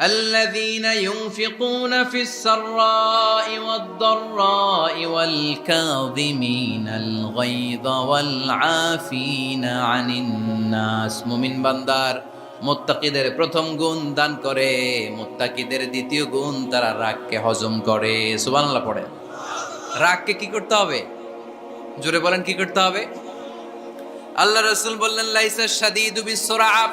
الذين ينفقون في السراء والضراء والكاظمين الغيظ والعافين عن الناس মুমিন বান্দার মুত্তাকিদের প্রথম গুণ দান করে মুত্তাকিদের দ্বিতীয় গুণ তারা রাগকে হজম করে সুবহানাল্লাহ পড়ে রাগকে কি করতে হবে জোরে বলেন কি করতে হবে আল্লাহ রসুল বললেন লাইসা শাদিদু বিসরাআব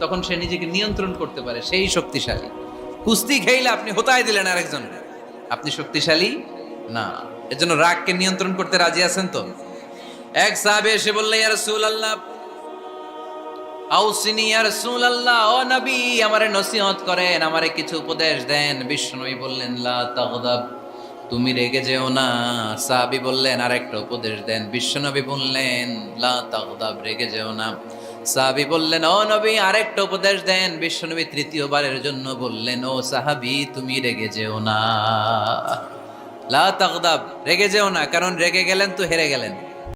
তখন সে নিজেকে নিয়ন্ত্রণ করতে পারে, সেই শক্তিশালী। কুস্তি খেইলে আপনি হোতায় দিলেন আরেকজন। আপনি শক্তিশালী? না। এজন্য রাগকে নিয়ন্ত্রণ করতে রাজি আছেন তো? এক সাহাবে এসে বললে, ইয়া রাসূলুল্লাহ, আউসিনি, ইয়া রাসূলুল্লাহ, ও নবী, আমারে নসিহত করেন, আমারে কিছু উপদেশ দেন। বিশ্বনবী বললেন, লা তাগদাব, তুমি রেগে যেও না। সাহাবী বললেন, আরেকটা উপদেশ দেন। বিশ্বনবী বললেন, লা তাগদাব, রেগে যেও না। সাহাবী বললেন, ও নবী, আরেকটা উপদেশ দেন। বিশ্বনবী তৃতীয়বারের জন্য বললেন, ও সাহাবি, তুমি রেগে যেও না। লা তাগদাব, রেগে যেও না, কারণ রেগে গেলেন তো হেরে গেলেন।